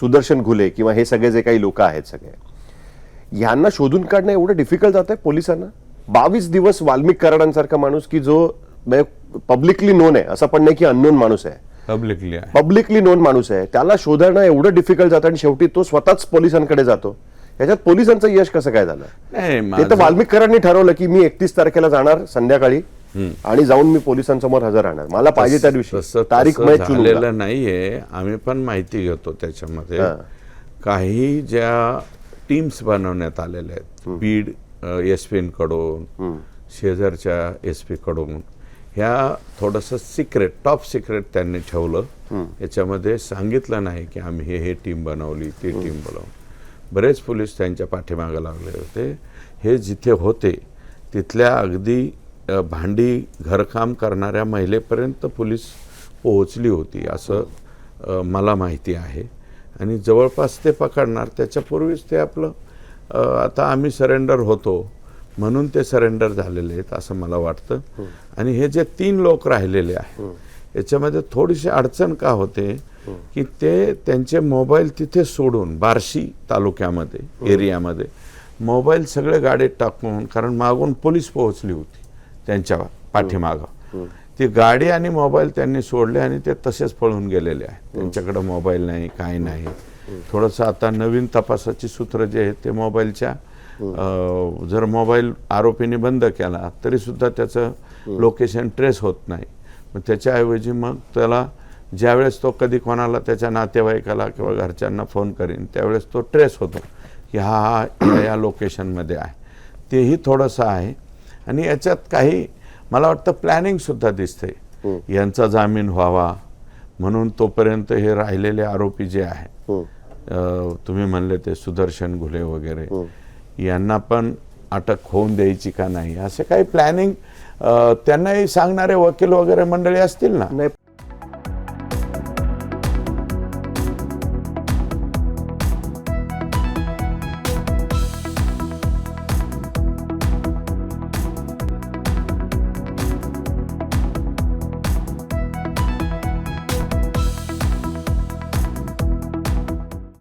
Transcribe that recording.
सुदर्शन घुले किंवा हे सगळे जे काही लोक आहेत सगळे यांना शोधून काढणं एवढं डिफिकल्ट जात आहे पोलिसांना. बावीस दिवस वाल्मिक कराडांसारखा माणूस की जो पब्लिकली नोन आहे असं पण नाही की अननोन माणूस आहे. पब्लिकली पब्लिकली नोन माणूस आहे. त्याला शोधणं एवढं डिफिकल्ट जातं आणि शेवटी तो स्वतःच पोलिसांकडे जातो. याच्यात पोलिसांचं यश कसं काय झालं? ते तर वाल्मिक कराडांनी ठरवलं की मी एकतीस तारखेला जाणार संध्याकाळी. आणि जाऊन मी पोलिसांसमोर हजर राहणार. मला पाहिजे त्या दिवशी. तारीख. झालेलं नाहीये. आम्ही पण माहिती घेतो त्याच्यामध्ये. काही ज्या टीम्स बनवण्यात आलेल्या आहेत. बीड एसकडून शेजारच्या एस पी कडून. ह्या थोडंसं सिक्रेट टॉप सिक्रेट त्यांनी ठेवलं. याच्यामध्ये सांगितलं नाही की आम्ही हे हे टीम बनवली ती टीम बनवली. बरेच पोलीस त्यांच्या पाठीमागे लागले होते. हे जिथे होते तिथल्या अगदी भांडी घरकाम करणाऱ्या महिलेपर्यंत पोलीस पोहोचली होती असं मला माहिती आहे. आणि जवळपास ते पकडणार त्याच्यापूर्वीच ते आपलं आता आम्ही सरेंडर होतो म्हणून ते सरेंडर झालेले आहेत असं मला वाटतं. आणि हे जे तीन लोक राहिलेले आहेत याच्यामध्ये थोडीशी अडचण का होते की ते त्यांचे मोबाईल तिथे सोडून बार्शी तालुक्यामध्ये एरियामध्ये मोबाईल सगळे गाडीत टाकून कारण मागून पोलीस पोहोचली होती. त्यांच्या पाठीमागं. ती गाडी आणि मोबाईल त्यांनी सोडले आणि ते तसेच पळून गेलेले आहेत. त्यांच्याकडे मोबाईल नाही काही नाही. थोडंसं आता नवीन तपासाची सूत्र जे आहेत ते मोबाईलच्या जर मोबाईल आरोपीने बंद केला तरी सुद्धा त्याचं लोकेशन ट्रेस होत नाही. मग त्याच्याऐवजी मग त्याला ज्यावेळेस तो कधी कोणाला त्याच्या नातेवाईकाला किंवा घरच्यांना फोन करीन त्यावेळेस तो ट्रेस होतो की हा हा या लोकेशनमध्ये आहे. तेही थोडंसं आहे. आणि याच्यात काही मला वाटतं प्लॅनिंगसुद्धा दिसते यांचा जामीन व्हावा. म्हणून तोपर्यंत हे राहिलेले आरोपी जे आहे हम्म. अ, तुम्ही म्हणले ते सुदर्शन घुले वगैरे यांना पण अटक होऊन द्यायची का नाही? असे काही प्लॅनिंग त्यांनाही सांगणारे वकील वगैरे मंडळी असतील ना?